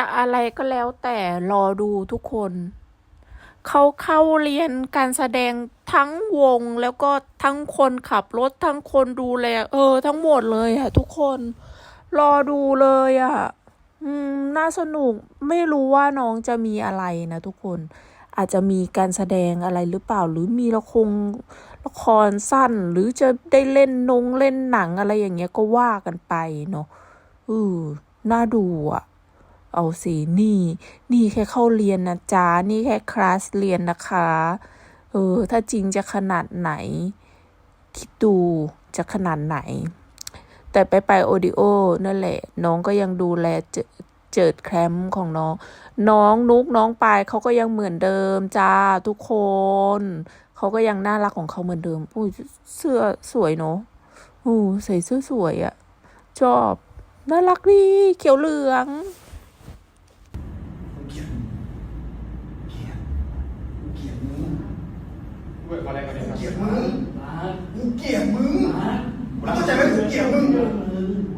จะอะไรก็แล้วแต่รอดูทุกคน เขาเข้าเรียนการแสดงทั้งวงแล้วก็ทั้งคนขับรถทั้งคนดูแล เออ ทั้งหมดเลยอะทุกคน รอดูเลยอะอืมน่าสนุกไม่รู้ว่าน้องจะมีอะไรนะทุกคน อาจจะมีการแสดงอะไรหรือเปล่า หรือมีละครละครสั้น หรือจะได้เล่นนงเล่นหนังอะไรอย่างเงี้ยก็ว่ากันไปเนาะเออน่าดูอะ เอาสินี่ นี่แค่เข้าเรียนนะจ๊ะ นี่แค่คลาสเรียนนะคะ เออ ถ้าจริงจะขนาดไหน คิดดูจะขนาดไหน แต่ไปไปโอดิโอนั่นแหละ น้องก็ยังดูแลเจเจิดแคมป์ของน้อง น้องนุกน้องปายเขาก็ยังเหมือนเดิมจ้าทุกคน เขาก็ยังน่ารักของเขาเหมือนเดิมอุ้ยเสื้อสวยเนาะอู้ใส่เสื้อสวยอะชอบ น่ารักดีเขียวเหลือง เกลียดเกลียดกูเกลียดมึง เว้ยอะไรกันเนี่ยกูเกลียดมึงรักกูเกลียดมึงรักมึงเข้าใจไหมกูเกลียดมึงกู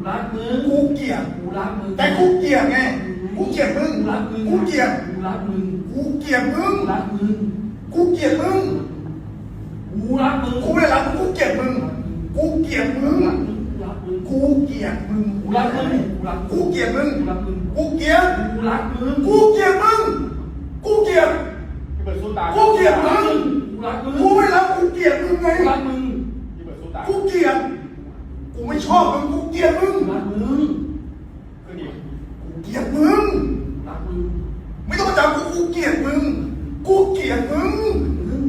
รักมึงกูเกลียดกูรักมึงแต่กูเกลียดไงกูเกลียดมึงกูรักมึงกูเกลียดกูรักมึงกูเกลียดมึงกูรักมึงกูเกลียดมึงกูรักมึงกูไม่ได้รักมึงกูเกลียดมึงกูเกลียดมึงกูรักมึงกูเกลียดมึงกูรักมึงกูรักกูเกลียดมึงกูรักมึงกูเกลียดกูรักมึงกูเกลียดมึง กูเกลียด พี่เปิดสู้ตา กูเกลียดมึง กูรักมึง กูไม่รักกูเกลียดมึงไง กูรักมึง พี่เปิดสู้ตา กูเกลียด กูไม่ชอบมึงกูเกลียดมึงกูรักมึงขึ้นดิกูเกลียดมึงกูรักมึงไม่ต้องมาจำกูกูเกลียดมึงกูเกลียดมึงมึง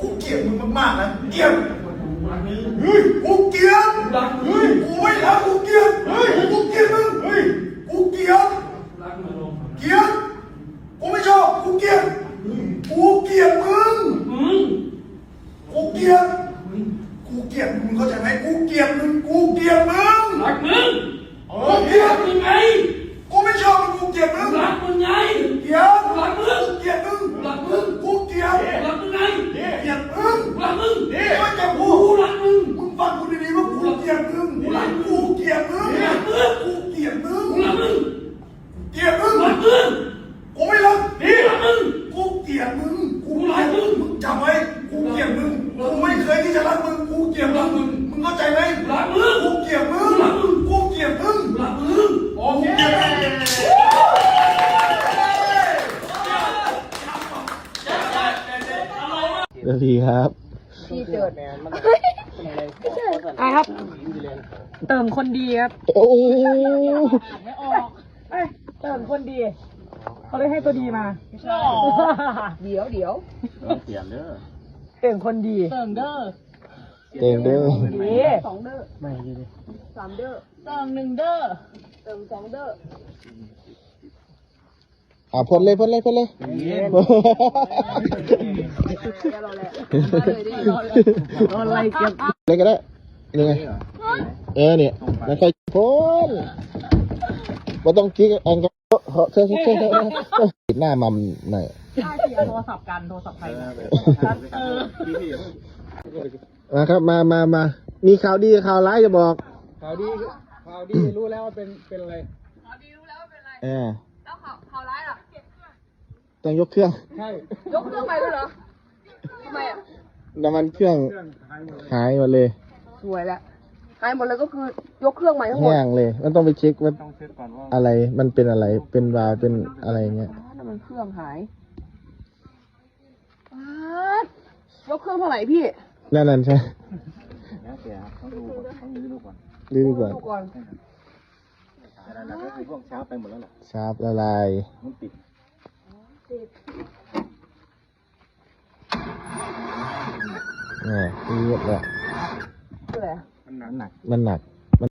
กูเกลียดมึงมากๆนะเกลียดกูรักมึงเฮ้ยกูเกลียดกูรักมึเฮ้ง ย กูไม่รักกูเกลียด เฮ้ย กูเกลียดมึง เฮ้ย กูเกลียด กูรักมึง เกลียด กูไม่ชอบ กูเกลียด กูเกลียดมึง มึง กูเกลียด มึง กูเกลียดมึงเข้าใจไหมกูเกลียดมึง กูเกลียดมึง รักมึง เออเกลีย รั ด ก มึงไงกูไม่ชอบมึงกูเกลียดมึงรักมึงไงเกลียดรักมึงกูเกลียดมึงรักมึงกูเกลียดรักมึงไงเกลียดมึงรักมึงนี่ไม่จับกูกูรักมึงมึงฟังกูดีๆว่ากูเกลียดมึงกูรักกูเกลียดมึงกูเกลียดมึงกูรักมึงเกลียดมึงรักมึงกูไม่รักนี่รักมึงกูเกลียดมึงกูเกลียดมึงมึงจำไว้กูเกลียดมึงกูไม่เคยที่จะรักมึงกูเกลียดมึงมึงเข้าใจไหม รักมึง กูเกลียดมึงกูเกลียดมึง รักมึง โอเค สวัสดีครับอะครับ เติมคนดีครับ โอ้ไม่ออกเอ้ยเติมคนดี เขาเลยให้ตัวดีมาเดี๋ยวเดี๋ยวเปลี่ยนเด้อเติมคนดี เติมเด้อเก่งเด้อดีสองเด้อไม่ดีสามเด้อเติมหนึ่งเด้อเติมสองเด้อ อะพ่นเลยพ่นเลยพ่นเลยโดนอะไรเก็บเลยก็ได้ยังไงเออเนี่ยแล้วค่อยพ่นว่าต้องกิ๊กแองก็เช่เช่เช่เช่ปิดหน้ามัมหน่อยค่าเสียโทรศัพท์กันโทรศัพท์ใครเออนะครับมามามามีข่าวดีข่าวร้ายจะบอกข่าวดีข่าวดีรู้แล้วว่าเป็นเป็นอะไรเออแล้วข่าวข่าวร้ายล่ะ ต้องยกเครื่องใช่ยกเครื่องไปด้วยเหรอทำไมอะน้ำมันเครื่องเครื่องหายหมดหายหมดเลยสวยแล้วหายหมดเลยก็คือยกเครื่องใหม่ทั้งหมดแห้งเลย มันต้องไปเช็คว่าต้องเช็คก่อนว่าอะไรมันเป็นอะไรเป็นวาล์วเป็นอะไรเงี้ยน้ำมันเครื่องหายป๊าดยกเครื่องเท่าไหร่พี่นั่นนั่นใช่แล้วแต่ต้องดูก่อนต้องดูก่อนดูดีกว่าดูก่อนแต่นั่นก็คือพวกเช้าไปหมดแล้วแหละชาร์ปละลาย มันติด เนี่ยเรียบแล้วเท่าไหร่มันหนักหนัก มันหนัก